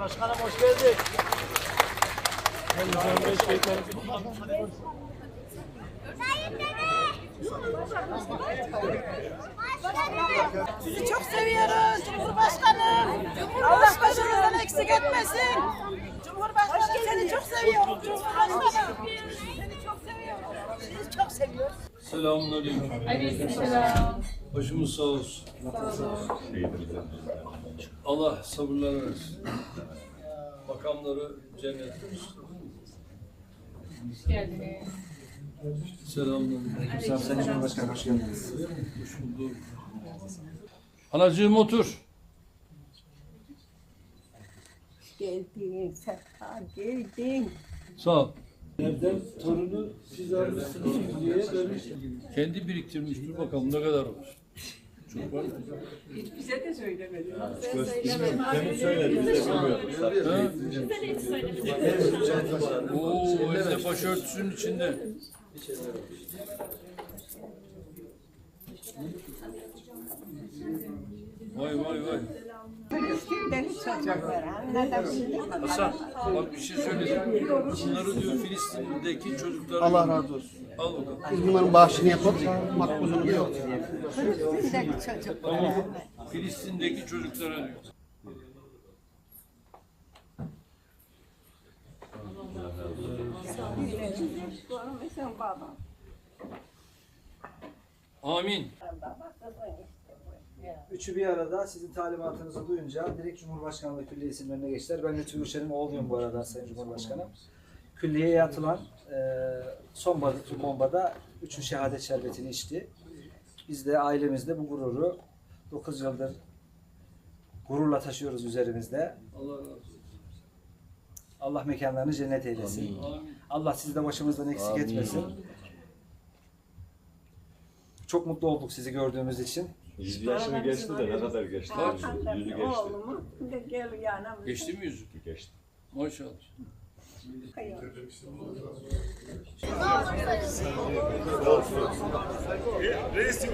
Başkanım hoş geldin. Sizi çok seviyoruz Cumhurbaşkanım. Allah başınızdan eksik etmesin. Cumhurbaşkanım seni çok seviyorum. Cumhurbaşkanım. Seni çok seviyorum. Sizi çok seviyoruz. Selamünaleyküm. Aleykümselam. Başımız sağ olsun. Allah sabırlar versin. Makamları cennet olsun. Hoş geldiniz. Selamünaleyküm. Sayın Cumhurbaşkanım hoş geldiniz. Hoş bulduk. Anacığım otur. Geldin, sefa geldin. Sağ ol. Nereden torunu siz almışsınız diye dönmüş. Kendi biriktirmiş. Dur bakalım ne kadar var. Çok var mı? Bize de söylemedi. Oo, evde başörtüsünün içinde. Vay vay vay. Filistin'den çocuklar? Hasan bak bir şey söyleyeceğim. Bunları diyor Filistin'deki çocuklara Allah razı olsun. al bakalım. Biz bunların bağışını yapıp makbuzunu da yok. Filistin'deki çocuklar. Filistin'deki çocuklara diyor. Sen babam. Amin. Üçü bir arada sizin talimatınızı duyunca direkt Cumhurbaşkanlığı Külliyesi'nin önüne geçtiler. Ben Lütfü Gülşen'in oğluyum bu arada Sayın Cumhurbaşkanım. Külliyeye atılan e, son bomba- bombada üçün şehadet şerbetini içti. Biz de ailemizde bu gururu 9 yıldır gururla taşıyoruz üzerimizde. Allah razı olsun. Allah mekanlarını cennet eylesin. Amin. Allah sizi de başımızdan eksik etmesin. Çok mutlu olduk sizi gördüğümüz için. Yüz yaşını geçti de ne kadar geçti? Yüzü geçti. Oğlumu de gel yanıma. Geçti mi yüzü? Geçti. Maşallah. Resim